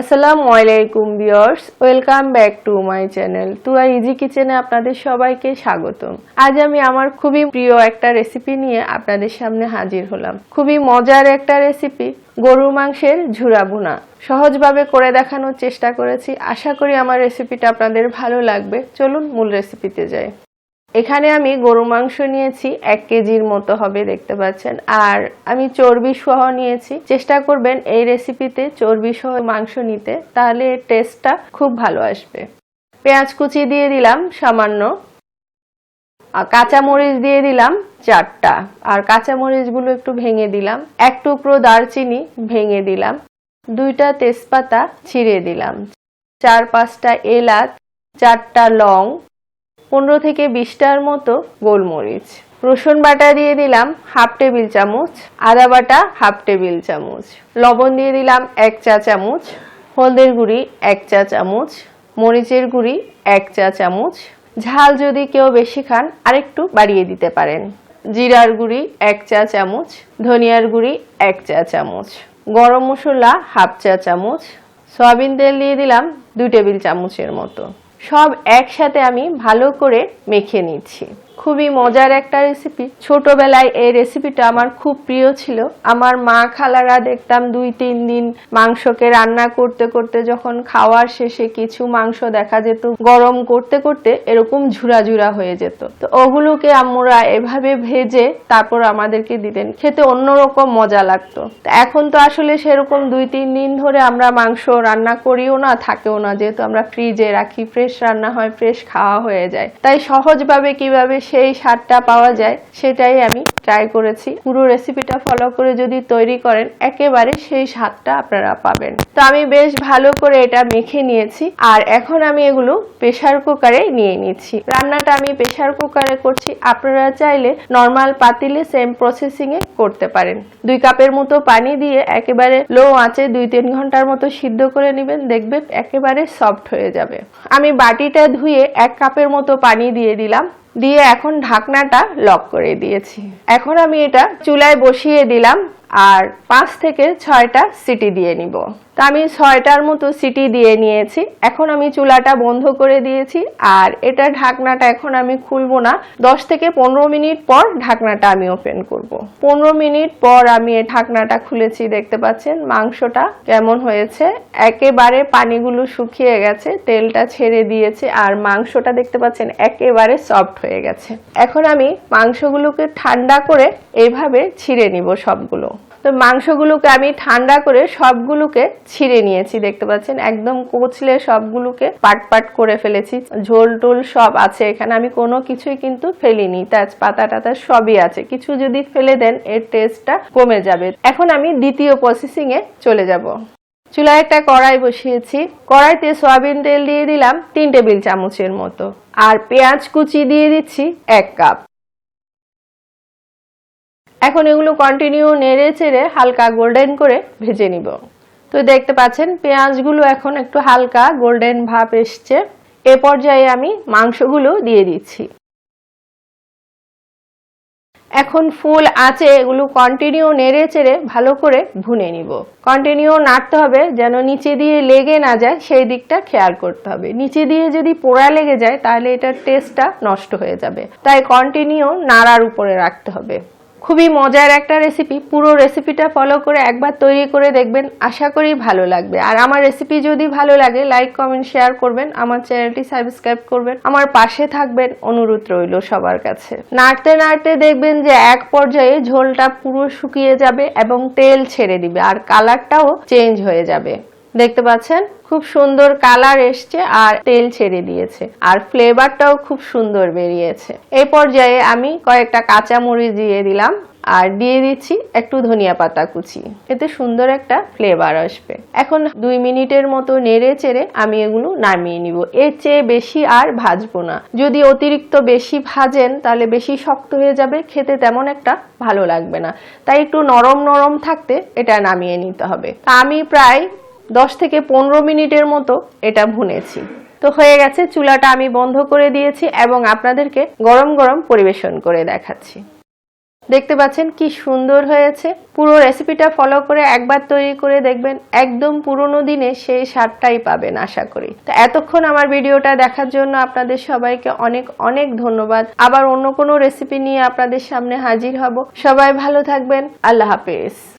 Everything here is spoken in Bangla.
আসসালামু আলাইকুম viewers, welcome back to my channel Tuya easy কিচেনে আপনাদের সবাইকে স্বাগতম। আজ আমি আমার খুবই প্রিয় একটা রেসিপি নিয়ে আপনাদের সামনে হাজির হলাম। খুবই মজার একটা রেসিপি, গরুর মাংসের ঝুরা ভুনা। সহজভাবে করে দেখানোর চেষ্টা করেছি, আশা করি আমার রেসিপিটা আপনাদের ভালো লাগবে। চলুন মূল রেসিপিতে যাই। এখানে আমি গরু মাংস নিয়েছি, এক কেজির মতো হবে দেখতে পাচ্ছেন। আর আমি চর্বি সহ নিয়েছি। চেষ্টা করবেন এই রেসিপিতে চর্বি সহ মাংস নিতে, তাহলে টেস্টটা খুব ভালো আসবে। পেঁয়াজ কুচি দিয়ে দিলাম সামান্য। কাঁচামরিচ দিয়ে দিলাম চারটা। আর কাঁচামরিচগুলো একটু ভেঙে দিলাম। এক টুকরো দারচিনি ভেঙে দিলাম। দুইটা তেজপাতা ছিঁড়ে দিলাম। চার পাঁচটা এলাচ, চারটা লং পনেরো থেকে বিশটার মতো গোলমরিচ। রসুন বাটা দিয়ে দিলাম হাফ টেবিল চামচ, আদা বাটা হাফ টেবিল চামচ, লবণ দিয়ে দিলাম এক চা চামচ, হলদের গুঁড়ি এক চা চামচ, মরিচের গুঁড়ি এক চা চামচ। ঝাল যদি কেউ বেশি খান, আরেকটু বাড়িয়ে দিতে পারেন। জিরার গুঁড়ি এক চা চামচ, ধনিয়ার গুঁড়ি এক চা চামচ, গরম মশলা হাফ চা চামচ, সয়াবিন তেল দিয়ে দিলাম দুই টেবিল চামচের মতো। সব একসাথে আমি ভালো করে মেখে নিচ্ছি। খুবই মজার একটা রেসিপি ছোটবেলায় এই রেসিপিটা আমার খুব প্রিয় ছিল। আমার মা খালারা দেখতাম দুই, তিন দিন মাংসকে রান্না করতে করতে যখন খাওয়ার শেষে কিছু মাংস দেখা যেত, গরম করতে করতে এরকম ঝুরা ঝুরা হয়ে যেত। তো ওগুলোকে আমরা এভাবে ভেজে তারপর আমাদেরকে দিতেন। খেতে অন্যরকম মজা লাগতো। এখন তো আসলে সেরকম দুই, তিন দিন ধরে আমরা মাংস রান্না করিও না, থাকেও না। যেহেতু আমরা ফ্রিজে রাখি ফ্রেশ রান্না হয় ফ্রেশ খাওয়া হয়ে যায়। তাই সহজভাবে কীভাবে সেই স্বাদটা পাওয়া যায়, সেটাই আমি ট্রাই করেছি। পুরো রেসিপিটা ফলো করে যদি তৈরি করেন, একেবারে সেই স্বাদটা আপনারা পাবেন। তো আমি বেশ ভালো করে এটা মেখে নিয়েছি, আর এখন আমি এগুলো প্রেসার কুকারে নিয়ে নিচ্ছি। রান্নাটা আমি প্রেসার কুকারে করছি, আপনারা চাইলে নর্মাল পাতিলে সেম প্রসেসিং এ করতে পারেন। দুই কাপের মতো পানি দিয়ে একেবারে লো আঁচে দুই তিন ঘণ্টার মতো সিদ্ধ করে নেবেন, দেখবেন একেবারে সফট হয়ে যাবে। আমি বাটিটা ধুয়ে এক কাপের মতো পানি দিয়ে দিলাম। দিয়ে এখন ঢাকনাটা লক করে দিয়েছি। এখন আমি এটা চুলায় বসিয়ে দিলাম আর পাঁচ থেকে ছয়টা সিটি দিয়ে নিব। তা আমি ছয়টার মতো সিটি দিয়ে নিয়েছি। এখন আমি চুলাটা বন্ধ করে দিয়েছি আর এটা ঢাকনাটা এখন আমি খুলবো না। দশ থেকে পনেরো মিনিট পর ঢাকনাটা আমি ওপেন করব। পনেরো মিনিট পর আমি এই ঢাকনাটা খুলেছি, দেখতে পাচ্ছেন মাংসটা কেমন হয়েছে। একেবারে পানিগুলো শুকিয়ে গেছে, তেলটা ছেড়ে দিয়েছে আর মাংসটা দেখতে পাচ্ছেন একেবারে সফট হয়ে গেছে। এখন আমি মাংসগুলোকে ঠান্ডা করে এইভাবে ছিঁড়ে নিব সবগুলো। তো মাংসগুলোকে আমি ঠান্ডা করে সবগুলোকে ছিঁড়ে নিয়েছি, দেখতে পাচ্ছেন? একদম কোচলে সবগুলোকে পাট পাট করে ফেলেছি। ঝোল টোল সব আছে এখানে। আমি কোনো কিছুই কিন্তু ফেলিনি। তেজপাতা টাতা সবই আছে। কিছু যদি ফেলে দেন, এর টেস্টটা কমে যাবে। এখন আমি দ্বিতীয় প্রসেসিং এ চলে যাব। চুলায় একটা কড়াই বসিয়েছি। কড়াইতে সয়াবিন তেল দিয়ে দিলাম তিন টেবিল চামচের মতো। আর পেঁয়াজ কুচি দিয়ে দিচ্ছি এক কাপ। এখন এগুলো কন্টিনিউ নেড়ে চেড়ে হালকা গোল্ডেন করে ভেজে নিব। তো দেখতে পাচ্ছেন, পেঁয়াজগুলো এখন একটু হালকা গোল্ডেন ভাব এসছে। এ পর্যায়ে আমি মাংসগুলো দিয়ে দিচ্ছি। এখন ফুল আছে, এগুলো কন্টিনিউ নেড়ে চেড়ে ভালো করে ভুনে নিব। কন্টিনিউ নাড়তে হবে, যেন নিচে দিয়ে লেগে না যায়, সেই দিকটা খেয়াল করতে হবে। নিচে দিয়ে যদি পোড়া লেগে যায়, তাহলে এটার টেস্টটা নষ্ট হয়ে যাবে। তাই কন্টিনিউ নাড়ার উপরে রাখতে হবে। খুবই মজার একটা রেসিপি পুরো রেসিপিটা ফলো করে একবার তৈরি করে দেখবেন, আশা করি ভালো লাগবে। আর আমার রেসিপি যদি ভালো লাগে লাইক কমেন্ট শেয়ার করবেন, আমার চ্যানেলটি সাবস্ক্রাইব করবেন। আমার পাশে থাকবেন অনুরোধ রইল সবার কাছে। নাড়তে নাড়তে দেখবেন যে এক পর্যায়ে ঝোলটা পুরো শুকিয়ে যাবে এবং তেল ছেড়ে দিবে, আর কালারটাও চেঞ্জ হয়ে যাবে। দেখতে পাচ্ছেন? খুব সুন্দর কালার এসছে আর তেল ছেড়ে দিয়েছে। আর ফ্লেভারটাও খুব সুন্দর বেরিয়েছে। এই পর্যায়ে আমি কয়েকটা কাঁচা মরিচ দিয়ে দিলাম আর দিয়ে দিচ্ছি একটু ধনিয়া পাতা কুচি। এতে সুন্দর একটা ফ্লেভার আসবে। এখন দুই মিনিটের মতো নেড়ে চেড়ে আমি এগুলো নামিয়ে নিব। এর চেয়ে বেশি আর ভাজবো না। যদি অতিরিক্ত বেশি ভাজেন, তাহলে বেশি শক্ত হয়ে যাবে, খেতে তেমন একটা ভালো লাগবে না। তাই একটু নরম নরম থাকতে এটা নামিয়ে নিতে হবে। তা আমি প্রায় দশ থেকে পনেরো মিনিটের মতো এটা ভুনেছি। তো হয়ে গেছে, চুলাটা আমি বন্ধ করে দিয়েছি এবং আপনাদেরকে গরম গরম পরিবেশন করে দেখাচ্ছি। দেখতে পাচ্ছেন কি সুন্দর হয়েছে। পুরো রেসিপিটা ফলো করে একবার তৈরি করে দেখবেন, একদম পুরোনো দিনে সেই স্বাদটাই পাবেন আশা করি। তো এতক্ষণ আমার ভিডিওটা দেখার জন্য আপনাদের সবাইকে অনেক অনেক ধন্যবাদ। আবার অন্য কোনো রেসিপি নিয়ে আপনাদের সামনে হাজির হব। সবাই ভালো থাকবেন। আল্লাহ হাফেজ।